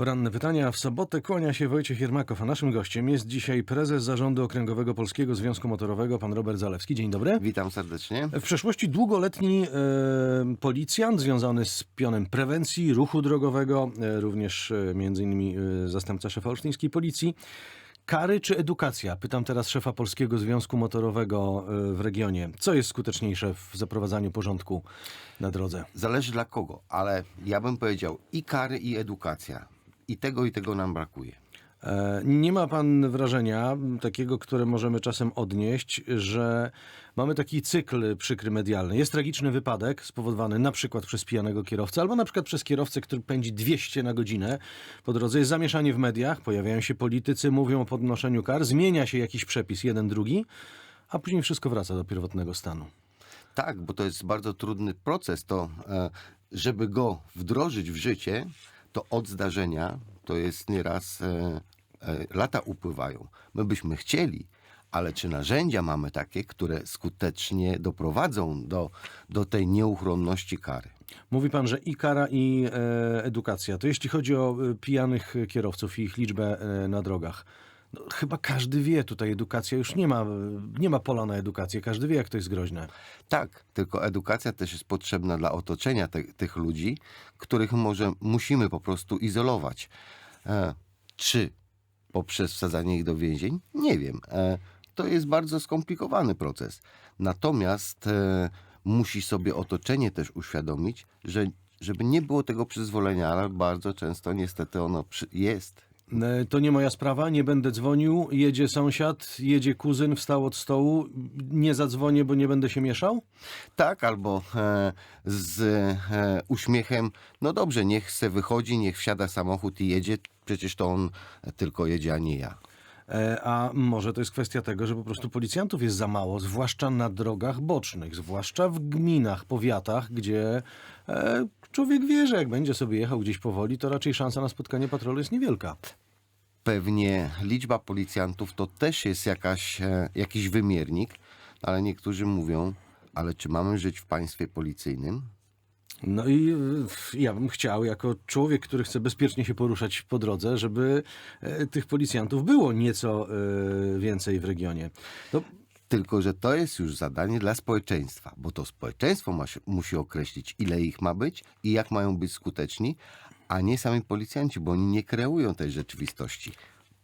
Poranne pytania. W sobotę kłania się Wojciech Jermakow, a naszym gościem jest dzisiaj prezes Zarządu Okręgowego Polskiego Związku Motorowego, pan Robert Zalewski. Dzień dobry. Witam serdecznie. W przeszłości długoletni e, policjant związany z pionem prewencji ruchu drogowego, e, również e, między innymi e, zastępca szefa olsztyńskiej policji. Kary czy edukacja? Pytam teraz szefa Polskiego Związku Motorowego e, w regionie. Co jest skuteczniejsze w zaprowadzaniu porządku na drodze? Zależy dla kogo, ale ja bym powiedział i kary, i edukacja. I tego, i tego nam brakuje. E, Nie ma pan wrażenia, takiego, które możemy czasem odnieść, że mamy taki cykl przykry medialny. Jest tragiczny wypadek spowodowany na przykład przez pijanego kierowcę, albo na przykład przez kierowcę, który pędzi 200 na godzinę. Po drodze jest zamieszanie w mediach, pojawiają się politycy, mówią o podnoszeniu kar, zmienia się jakiś przepis, jeden, drugi, a później wszystko wraca do pierwotnego stanu. Tak, bo to jest bardzo trudny proces. To, e, żeby go wdrożyć w życie, to od zdarzenia to jest nieraz e, e, lata upływają. My byśmy chcieli, ale czy narzędzia mamy takie, które skutecznie doprowadzą do, do tej nieuchronności kary? Mówi pan, że i kara, i e, edukacja. To jeśli chodzi o e, pijanych kierowców i ich liczbę e, na drogach. No, chyba każdy wie, tutaj edukacja już nie ma, nie ma pola na edukację. Każdy wie, jak to jest groźne. Tak, tylko edukacja też jest potrzebna dla otoczenia te, tych ludzi, których może musimy po prostu izolować. E, czy poprzez wsadzanie ich do więzień? Nie wiem. E, to jest bardzo skomplikowany proces. Natomiast e, musi sobie otoczenie też uświadomić, że żeby nie było tego przyzwolenia, ale bardzo często niestety ono przy, jest. E, To nie moja sprawa, nie będę dzwonił. Jedzie sąsiad, jedzie kuzyn, wstał od stołu. Nie zadzwonię, bo nie będę się mieszał? Tak, albo e, z e, uśmiechem, no dobrze, niech se wychodzi, niech wsiada samochód i jedzie, przecież to on tylko jedzie, a nie ja. E, A może to jest kwestia tego, że po prostu policjantów jest za mało, zwłaszcza na drogach bocznych, zwłaszcza w gminach, powiatach, gdzie e, człowiek wie, że jak będzie sobie jechał gdzieś powoli, to raczej szansa na spotkanie patrolu jest niewielka. Pewnie liczba policjantów to też jest jakaś, e, jakiś wymiernik, ale niektórzy mówią, ale czy mamy żyć w państwie policyjnym? No i e, ja bym chciał, jako człowiek, który chce bezpiecznie się poruszać po drodze, żeby e, tych policjantów było nieco e, więcej w regionie. No, Tylko, że to jest już zadanie dla społeczeństwa, bo to społeczeństwo ma, musi określić, ile ich ma być i jak mają być skuteczni, a nie sami policjanci, bo oni nie kreują tej rzeczywistości.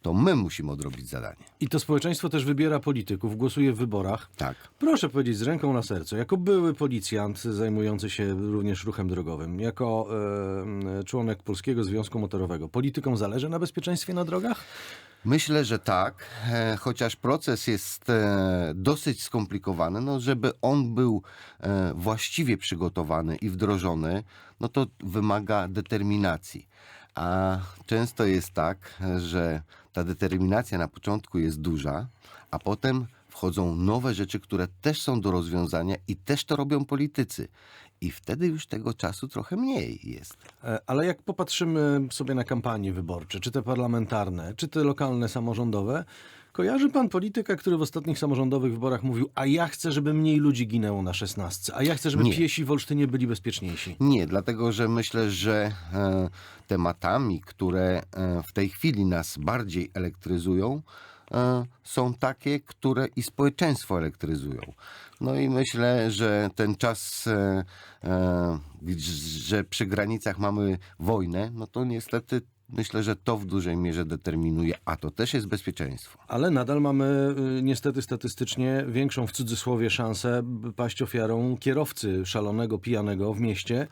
To my musimy odrobić zadanie. I to społeczeństwo też wybiera polityków, głosuje w wyborach. Tak. Proszę powiedzieć z ręką na sercu, jako były policjant zajmujący się również ruchem drogowym, jako e, członek Polskiego Związku Motorowego, politykom zależy na bezpieczeństwie na drogach? Myślę, że tak, e, chociaż proces jest e, dosyć skomplikowany, no żeby on był e, właściwie przygotowany i wdrożony, no to wymaga determinacji. A często jest tak, że ta determinacja na początku jest duża, a potem wchodzą nowe rzeczy, które też są do rozwiązania i też to robią politycy. I wtedy już tego czasu trochę mniej jest. E, Ale jak popatrzymy sobie na kampanie wyborcze, czy te parlamentarne, czy te lokalne, samorządowe, kojarzy pan polityka, który w ostatnich samorządowych wyborach mówił, a ja chcę, żeby mniej ludzi ginęło na szesnastce, a ja chcę, żeby Nie. piesi w Olsztynie byli bezpieczniejsi. Nie, dlatego że myślę, że e, tematami, które e, w tej chwili nas bardziej elektryzują, e, są takie, które i społeczeństwo elektryzują. No i myślę, że ten czas, e, e, że przy granicach mamy wojnę, no to niestety myślę, że to w dużej mierze determinuje, a to też jest bezpieczeństwo. Ale nadal mamy y, niestety statystycznie większą w cudzysłowie szansę paść ofiarą kierowcy szalonego, pijanego w mieście,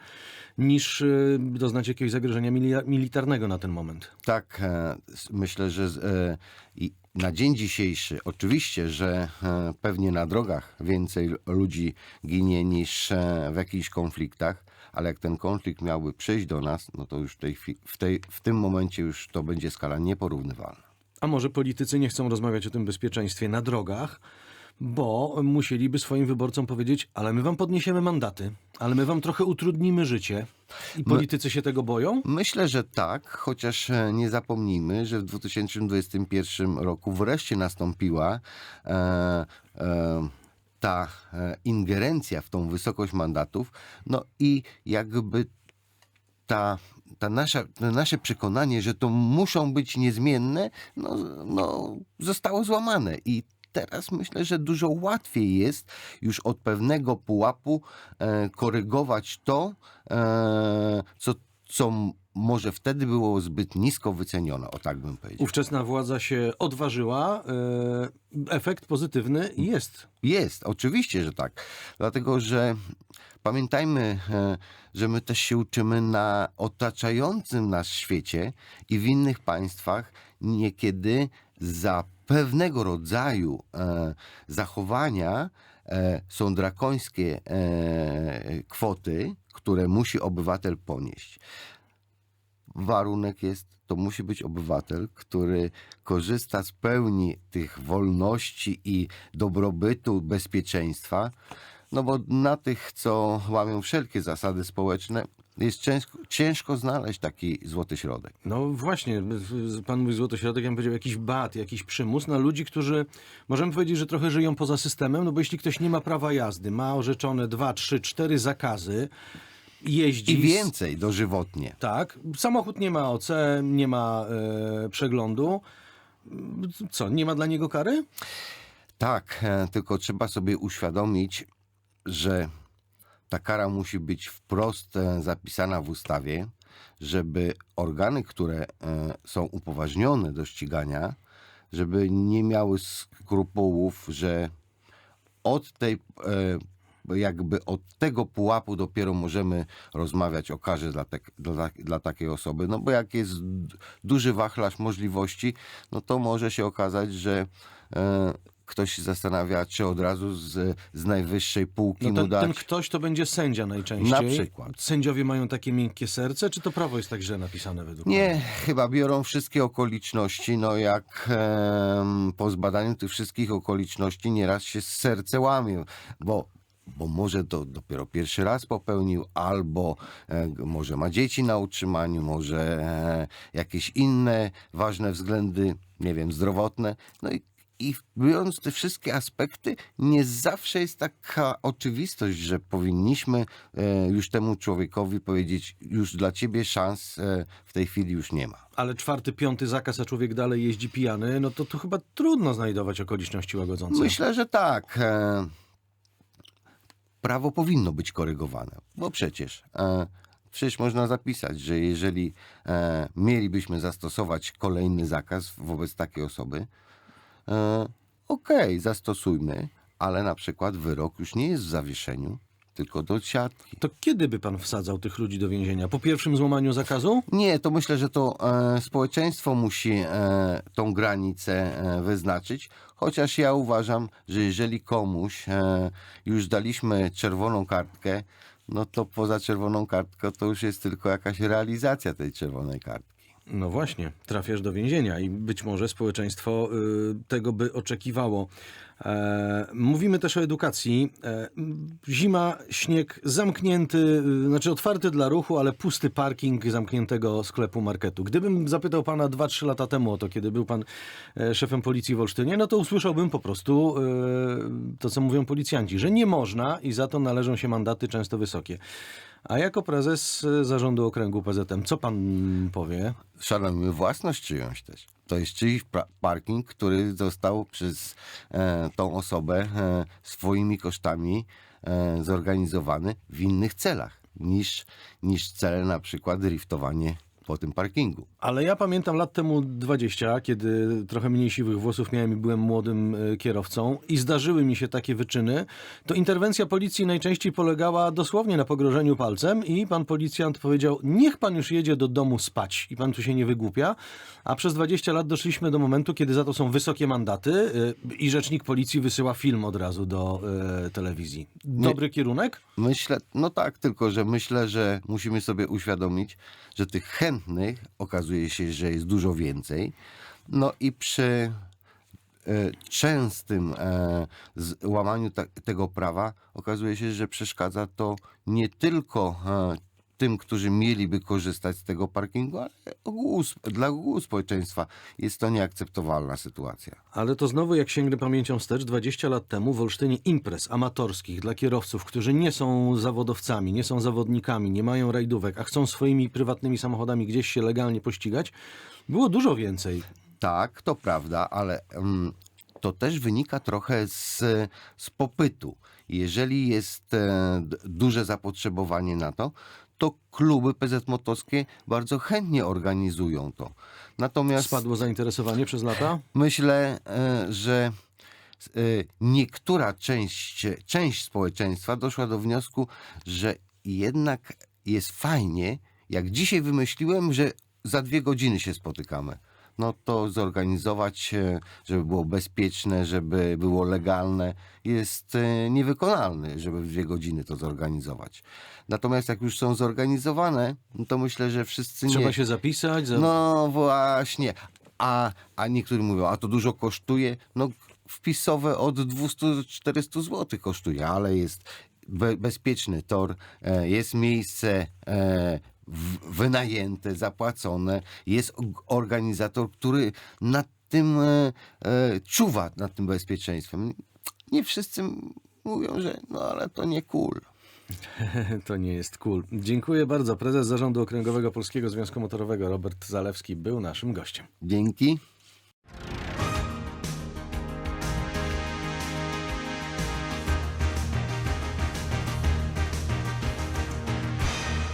niż y, doznać jakiegoś zagrożenia mili- militarnego na ten moment. Tak, e, myślę, że z- e, i na dzień dzisiejszy oczywiście, że e, pewnie na drogach więcej ludzi ginie niż e, w jakichś konfliktach, ale jak ten konflikt miałby przyjść do nas, no to już w, tej, chwi- w, tej, w tym momencie już to będzie skala nieporównywalna. A może politycy nie chcą rozmawiać o tym bezpieczeństwie na drogach, bo musieliby swoim wyborcom powiedzieć, ale my wam podniesiemy mandaty, ale my wam trochę utrudnimy życie. I politycy się tego boją? Myślę, że tak, chociaż e, nie zapomnijmy, że w 2021 roku wreszcie nastąpiła e, e, ta e, ingerencja w tą wysokość mandatów, no i jakby ta ta nasza, to nasze przekonanie, że to muszą być niezmienne, no, no, zostało złamane. I teraz myślę, że dużo łatwiej jest już od pewnego pułapu e, korygować to, e, co, co może wtedy było zbyt nisko wycenione, o tak bym powiedział. Ówczesna władza się odważyła. e, Efekt pozytywny jest. Jest, oczywiście, że tak. Dlatego, że pamiętajmy, e, że my też się uczymy na otaczającym nas świecie i w innych państwach niekiedy za pewnego rodzaju e, zachowania są drakońskie kwoty, które musi obywatel ponieść. Warunek jest, to musi być obywatel, który korzysta z pełni tych wolności i dobrobytu, bezpieczeństwa, no bo na tych, co łamią wszelkie zasady społeczne, jest ciężko, ciężko znaleźć taki złoty środek. No właśnie, pan mówi złoty środek, ja bym powiedział jakiś bat, jakiś przymus na ludzi, którzy możemy powiedzieć, że trochę żyją poza systemem, no bo jeśli ktoś nie ma prawa jazdy, ma orzeczone dwa, trzy, cztery zakazy, jeździ... I więcej dożywotnie. Tak, samochód nie ma OC, nie ma e, przeglądu. Co, nie ma dla niego kary? Tak, e, tylko trzeba sobie uświadomić, że ta kara musi być wprost e, zapisana w ustawie, żeby organy, które są upoważnione do ścigania, żeby nie miały skrupułów, że od tej e, jakby od tego pułapu dopiero możemy rozmawiać o karze dla, tek, dla, dla takiej osoby. No bo jak jest duży wachlarz możliwości, no to może się okazać, że e, ktoś się zastanawia, czy od razu z, z najwyższej półki No mu ten, dać. ten ktoś to będzie sędzia najczęściej. Na przykład. Sędziowie mają takie miękkie serce, czy to prawo jest tak źle napisane według? Nie, chyba biorą wszystkie okoliczności, no jak em, po zbadaniu tych wszystkich okoliczności nieraz się serce łamie, bo, bo może to dopiero pierwszy raz popełnił, albo e, może ma dzieci na utrzymaniu, może e, jakieś inne ważne względy, nie wiem, zdrowotne, no i i biorąc te wszystkie aspekty, nie zawsze jest taka oczywistość, że powinniśmy e, już temu człowiekowi powiedzieć, już dla ciebie szans w tej chwili już nie ma. Ale czwarty, piąty zakaz, a człowiek dalej jeździ pijany, no to tu chyba trudno znajdować okoliczności łagodzące. Myślę, że tak. Prawo powinno być korygowane, bo przecież e, przecież można zapisać, że jeżeli e, mielibyśmy zastosować kolejny zakaz wobec takiej osoby, e, okej, zastosujmy, ale na przykład wyrok już nie jest w zawieszeniu, tylko do siatki. To kiedy by pan wsadzał tych ludzi do więzienia? Po pierwszym złamaniu zakazu? Nie, to myślę, że to e, społeczeństwo musi e, tą granicę e, wyznaczyć, chociaż ja uważam, że jeżeli komuś e, już daliśmy czerwoną kartkę, no to poza czerwoną kartką to już jest tylko jakaś realizacja tej czerwonej kartki. No właśnie, trafiasz do więzienia i być może społeczeństwo y, tego by oczekiwało. E, mówimy też o edukacji. E, zima, śnieg zamknięty, y, znaczy otwarty dla ruchu, ale pusty parking zamkniętego sklepu marketu. Gdybym zapytał pana 2-3 lata temu o to, kiedy był pan e, szefem policji w Olsztynie, no to usłyszałbym po prostu e, to, co mówią policjanci, że nie można i za to należą się mandaty często wysokie. A jako prezes e, zarządu okręgu PZM, co pan powie? Szanujmy własność czyjąś też. To jest czyjś parking, który został przez e, tą osobę e, swoimi kosztami e, zorganizowany w innych celach niż, niż cele na przykład driftowanie po tym parkingu. Ale ja pamiętam lat temu 20, kiedy trochę mniej siwych włosów miałem i byłem młodym e, kierowcą i zdarzyły mi się takie wyczyny, to interwencja policji najczęściej polegała dosłownie na pogrożeniu palcem i pan policjant powiedział, niech pan już jedzie do domu spać i pan tu się nie wygłupia. A przez 20 lat doszliśmy do momentu, kiedy za to są wysokie mandaty e, i rzecznik policji wysyła film od razu do e, telewizji. Dobry kierunek? Myślę, no tak, tylko że myślę, że musimy sobie uświadomić, że tych chętnych okazuje się, że jest dużo więcej. No i przy e, częstym e, łamaniu tego prawa okazuje się, że przeszkadza to nie tylko e, tym, którzy mieliby korzystać z tego parkingu, ale ogółu, dla ogółu społeczeństwa jest to nieakceptowalna sytuacja. Ale to znowu, jak sięgnę pamięcią wstecz, 20 lat temu w Olsztynie imprez amatorskich dla kierowców, którzy nie są zawodowcami, nie są zawodnikami, nie mają rajdówek, a chcą swoimi prywatnymi samochodami gdzieś się legalnie pościgać, było dużo więcej. Tak, to prawda, ale mm, to też wynika trochę z, z popytu. Jeżeli jest e, duże zapotrzebowanie na to, to kluby PZ bardzo chętnie organizują to. Natomiast Spadło zainteresowanie przez lata? myślę, e, że e, niektóra część, część społeczeństwa doszła do wniosku, że jednak jest fajnie, jak dzisiaj wymyśliłem, że za dwie godziny się spotykamy. No to zorganizować, e, żeby było bezpieczne, żeby było legalne, jest e, niewykonalny, żeby w dwie godziny to zorganizować. Natomiast jak już są zorganizowane, no to myślę, że wszyscy Trzeba nie... się zapisać? Za... No właśnie. A, a niektórzy mówią, a to dużo kosztuje. No wpisowe od 200-400 zł kosztuje, ale jest be, bezpieczny tor, e, jest miejsce wynajęte, zapłacone, jest organizator, który nad tym e, e, czuwa, nad tym bezpieczeństwem. Nie wszyscy mówią, że no ale to nie cool. To nie jest cool. Dziękuję bardzo. Prezes Zarządu Okręgowego Polskiego Związku Motorowego Robert Zalewski był naszym gościem. Dzięki.